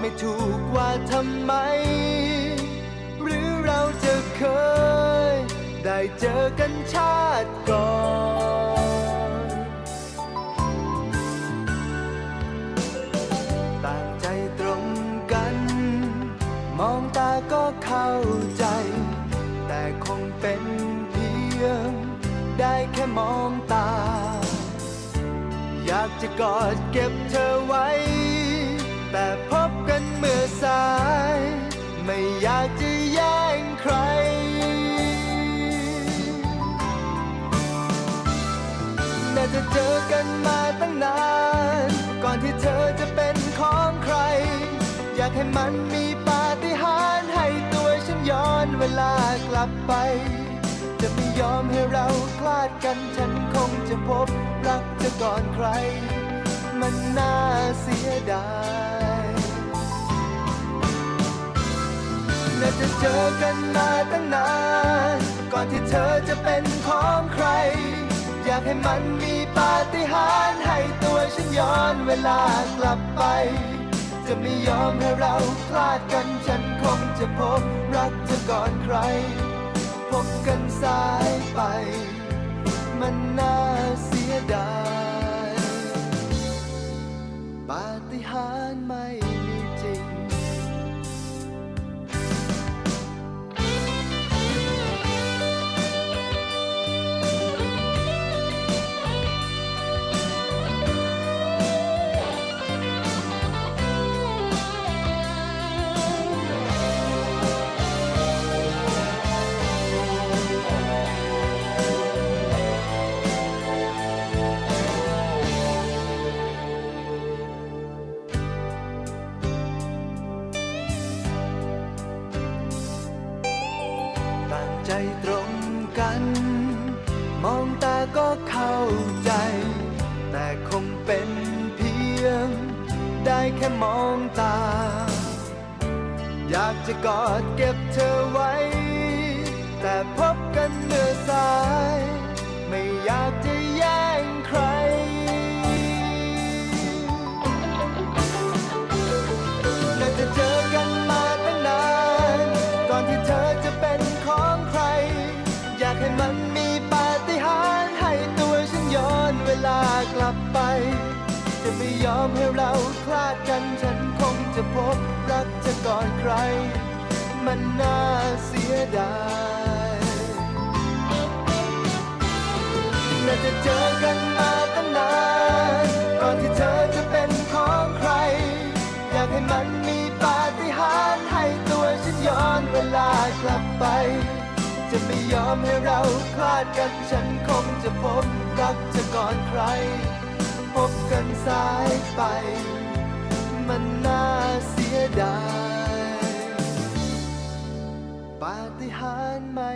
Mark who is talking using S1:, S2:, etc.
S1: ไม่ถูกว่าทำไม หรือเราจะเคย ได้เจอกันชาติก่อนต่างใจตรงกัน มองตาก็เข้าใจ แต่คงเป็นเพียง ได้แค่มองตา อยากจะกอดเก็บเธอไว้ แต่พบกัน เมื่อสาย ไม่อยากจะแย่งใคร น่าจะเจอกันมาตั้งนาน ก่อนที่เธอจะเป็นของใคร อยากให้มันมีปาฏิหาริย์ให้ตัวฉันย้อนเวลากลับไป จะไม่ยอมให้เราคลาดกันฉันคงจะพบรักเธอก่อนใคร มันน่าเสียดาย น่าจะเจอกันมาตั้งนาน ก่อนที่เธอจะเป็นของใคร อยากให้มันมีปาฏิหาริย์ให้ตัวฉันย้อนเวลากลับไป จะไม่ยอมให้เราคลาดกันฉันคงจะพบรักเธอก่อนใคร พบกันสายไป มันน่าเสีย ใจตรงกัน มองตาก็เข้าใจ แต่คงเป็นเพียง ได้แค่มองตา อยากจะกอดเก็บเธอไว้ แต่พ ไป จะไม่ยอมให้เราคลาดกันฉันคงจะพบรักเธอก่อนใคร มันน่าเสียดายน่าจะเจอกันมาตั้งนานก่อนที่เธอจะเป็นของใคร อยากให้มันมีปาฏิหาริย์ให้ตัวฉันย้อนเวลากลับไปจะไม่ยอมให้เราคลาดกัน ฉันคงจะพบรักเธอก่อนใคร พบกันสายไป มันน่าเสียดาย ปาฏิหาริย์ไม่